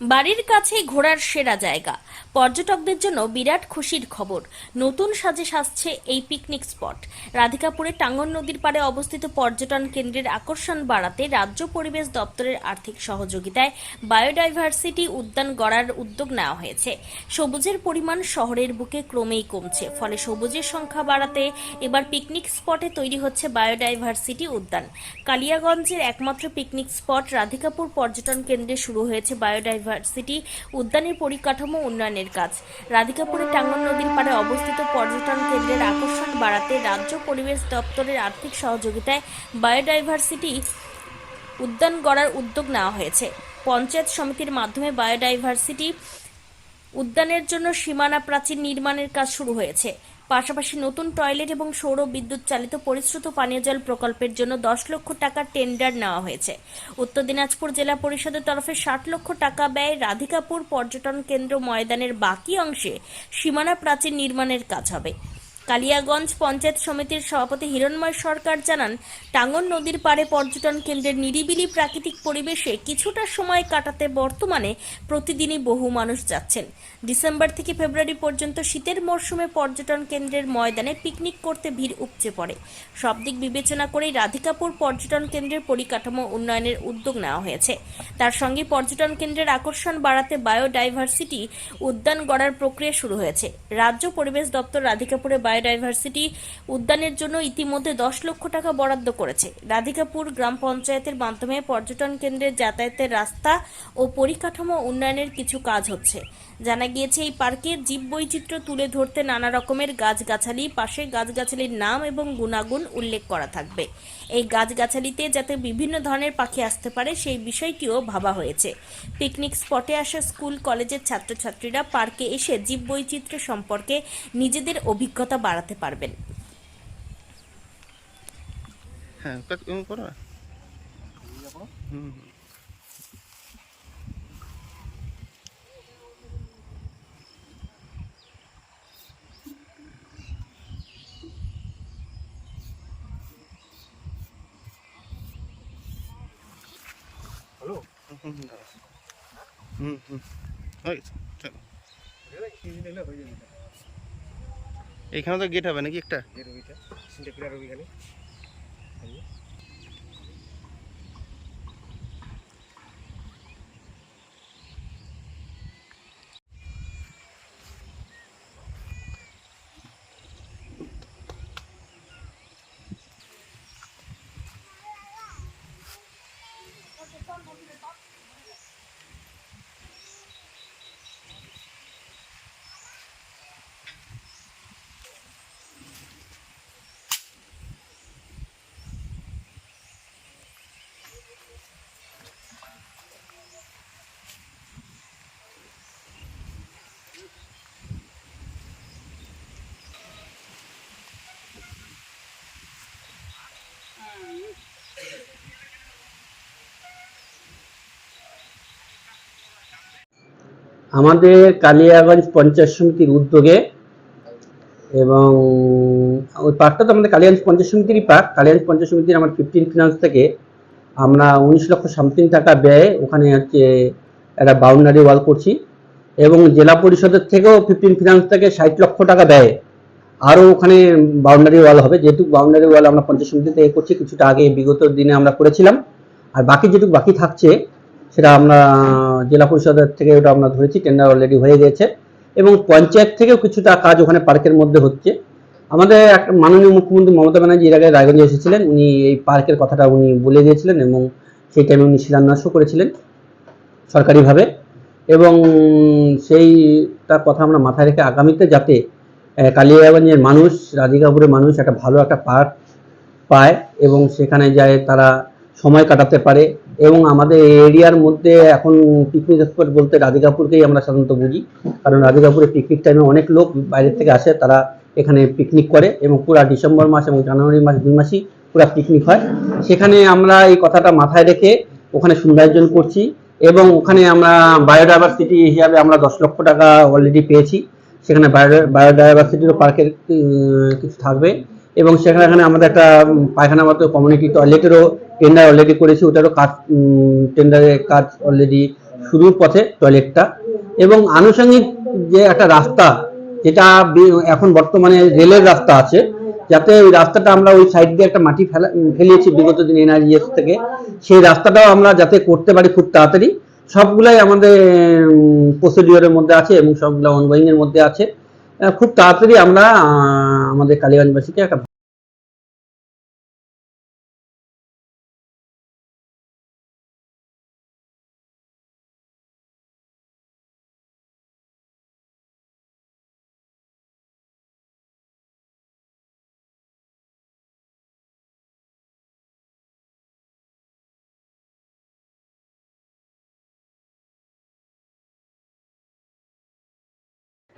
বাড়ির কাছেই ঘোরার সেরা জায়গা। পর্যটকদের জন্য বিরাট খুশির খবর। নতুন সাজে সাজছে এই পিকনিক স্পট। রাধিকাপুরে টাঙ্গন নদীর পাড়ে অবস্থিত পর্যটন কেন্দ্রের আকর্ষণ বাড়াতে রাজ্য পরিবেশ দপ্তরের আর্থিক সহযোগিতায় বায়োডাইভার্সিটি উদ্যান গড়ার উদ্যোগ নেওয়া হয়েছে। সবুজের পরিমাণ শহরের বুকে ক্রমেই কমছে। ফলে সবুজের সংখ্যা বাড়াতে এবার পিকনিক স্পটে তৈরি হচ্ছে বায়োডাইভার্সিটি উদ্যান। কালিয়াগঞ্জের একমাত্র পিকনিক স্পট রাধিকাপুর পর্যটন কেন্দ্রে শুরু হয়েছে বায়োডাইভার্সিটি উদ্যানের পরিকাঠামো, উন্নয়নের কাজ। রাধিকাপুরে টাঙ্গন নদীর পাড়ে অবস্থিত পর্যটন কেন্দ্রের আকর্ষণ বাড়াতে রাজ্য পরিবেশ দপ্তরের আর্থিক সহযোগিতায় বায়োডাইভার্সিটি উদ্যান গড়ার উদ্যোগ নেওয়া হয়েছে। পঞ্চায়েত সমিতির মাধ্যমে বায়োডাইভার্সিটি উদ্যানের জন্য সীমানা প্রাচীর নির্মাণের কাজ শুরু হয়েছে। পাশাপাশি নতুন টয়লেট এবং সৌর বিদ্যুৎ চালিত পরিশ্রুত পানীয় জল প্রকল্পের জন্য দশ লক্ষ টাকার টেন্ডার নেওয়া হয়েছে। উত্তর দিনাজপুর জেলা পরিষদের তরফে ষাট লক্ষ টাকা ব্যয় রাধিকাপুর পর্যটন কেন্দ্র ময়দানের বাকি অংশে সীমানা প্রাচীর নির্মাণের কাজ হবে। কালিয়াগঞ্জ পঞ্চায়েত সমিতির সভাপতি হিরণময় সরকার জানান, টাঙ্গন নদীর পাড়ে পর্যটন কেন্দ্রের নিরিবিলি প্রাকৃতিক পরিবেশে কিছুটা সময় কাটাতে বর্তমানে প্রতিদিনই বহু মানুষ যাচ্ছেন। ডিসেম্বর থেকে ফেব্রুয়ারি পর্যন্ত শীতের মরশুমে পর্যটন কেন্দ্রের ময়দানে পিকনিক করতে ভিড় উপচে পড়ে। সব দিক বিবেচনা করেই রাধিকাপুর পর্যটন কেন্দ্রের পরিকাঠামো উন্নয়নের উদ্যোগ নেওয়া হয়েছে। তার সঙ্গে পর্যটন কেন্দ্রের আকর্ষণ বাড়াতে বায়োডাইভার্সিটি উদ্যান গড়ার প্রক্রিয়া শুরু হয়েছে। রাজ্য পরিবেশ দপ্তর রাধিকাপুরে বায়োডাইভার্সিটি উদ্যানের জন্য ইতিমধ্যে দশ লক্ষ টাকা বরাদ্দ করেছে। রাধিকাপুর গ্রাম পঞ্চায়েতের মাধ্যমে পর্যটন কেন্দ্রের যাতায়াতের রাস্তা ও পরিকাঠামো উন্নয়নের কিছু কাজ হচ্ছে। জানা গিয়েছে, এই পার্কে জীববৈচিত্র্য তুলে ধরতে নানা রকমের গাছগাছালি পাশে গাছগাছালির নাম এবং গুণাগুণ উল্লেখ করা থাকবে। এই গাছগাছালিতে যাতে বিভিন্ন ধরনের পাখি আসতে পারে, সেই বিষয়টিও ভাবা হয়েছে। পিকনিক স্পটে আসা স্কুল, কলেজের ছাত্রছাত্রীরা পার্কে এসে জীববৈচিত্র্য সম্পর্কে নিজেদের অভিজ্ঞতা বাড়াতে পারবেন হ্যাঁ করো না হুম হুম। হ্যালো হুম, হুম, হুম, দাঁড়াও। হুম হুম হয়ে গেছে, চলো। নিলে হয়ে যাবে এখানে তো গেট হবে নাকি একটা? গেট রবিটা সিন্টেকুলার রবি আমাদের কালিয়াগঞ্জ পঞ্চায়েত সমিতির উদ্যোগে এবং ওই পার্কটা তো আমাদের কালিয়াগঞ্জ পঞ্চায়েত সমিতিরই পার্ক। কালিয়াগঞ্জ পঞ্চায়েত সমিতির আমার ফিফটিন ফিনান্স থেকে আমরা উনিশ লক্ষ সামথিং টাকা ব্যয়ে ওখানে হচ্ছে একটা বাউন্ডারি ওয়াল করছি এবং জেলা পরিষদের থেকেও ফিফটিন ফিনান্স থেকে ষাট লক্ষ টাকা ব্যয়ে আরও ওখানে বাউন্ডারি ওয়াল হবে। যেহেতু বাউন্ডারি ওয়াল আমরা পঞ্চায়েত সমিতিতে এ করছি, কিছুটা আগে বিগত দিনে আমরা করেছিলাম। আর বাকি যেটুকু বাকি থাকছে, সেটা আমরা জেলা পরিষদের থেকে ওটা আমরা ধরেছি টেন্ডার অলরেডি হয়ে গেছে। এবং পঞ্চায়েত থেকেও কিছুটা কাজ ওখানে পার্কের মধ্যে হচ্ছে। আমাদের একটা মাননীয় মুখ্যমন্ত্রী মমতা ব্যানার্জি এর আগে রায়গঞ্জে এসেছিলেন। উনি এই পার্কের কথাটা উনি বলে দিয়েছিলেন এবং সেই টাইমে উনি শিলান্যাসও করেছিলেন সরকারিভাবে। এবং সেইটার কথা আমরা মাথায় রেখে আগামীতে যাতে কালিয়াগঞ্জের মানুষ, রাধিকাপুরের মানুষ একটা ভালো একটা পার্ক পায় এবং সেখানে যায় তারা সময় কাটাতে পারে। এবং আমাদের এরিয়ার মধ্যে এখন পিকনিক স্পট বলতে রাধিকাপুরকেই আমরা সাধারণত বুঝি। কারণ রাধিকাপুরে পিকনিক টাইমে অনেক লোক বাইরের থেকে আসে, তারা এখানে পিকনিক করে এবং পুরা ডিসেম্বর মাস এবং জানুয়ারি মাস দুই মাসই পুরা পিকনিক হয়। সেখানে আমরা এই কথাটা মাথায় রেখে ওখানে সৌন্দর্যন করছি এবং ওখানে আমরা বায়োডাইভার্সিটি হিসাবে আমরা দশ লক্ষ টাকা অলরেডি পেয়েছি। সেখানে বায়ো বায়োডাইভার্সিটিরও পার্কের কিছু থাকবে। এবং সেখানে আমাদের একটা পায়খানা মতো কমিউনিটি টয়লেটেরও টেন্ডার অলরেডি করেছি, ওটারও কাজ টেন্ডারের কাজ অলরেডি শুরুর পথে টয়লেটটা এবং আনুষঙ্গিক যে একটা রাস্তা, যেটা এখন বর্তমানে রেলের রাস্তা আছে, যাতে ওই রাস্তাটা আমরা ওই সাইড দিয়ে একটা মাটি ফেলা ফেলিয়েছি বিগত দিন এনআরজিএস থেকে, সেই রাস্তাটাও আমরা যাতে করতে পারি খুব তাড়াতাড়ি। সবগুলাই আমাদের প্রসিডিওরের মধ্যে আছে এবং সবগুলো অনগোয়িং এর মধ্যে আছে। খুব তাড়াতাড়ি আমরা আমাদের কালীগঞ্জবাসীকে একটা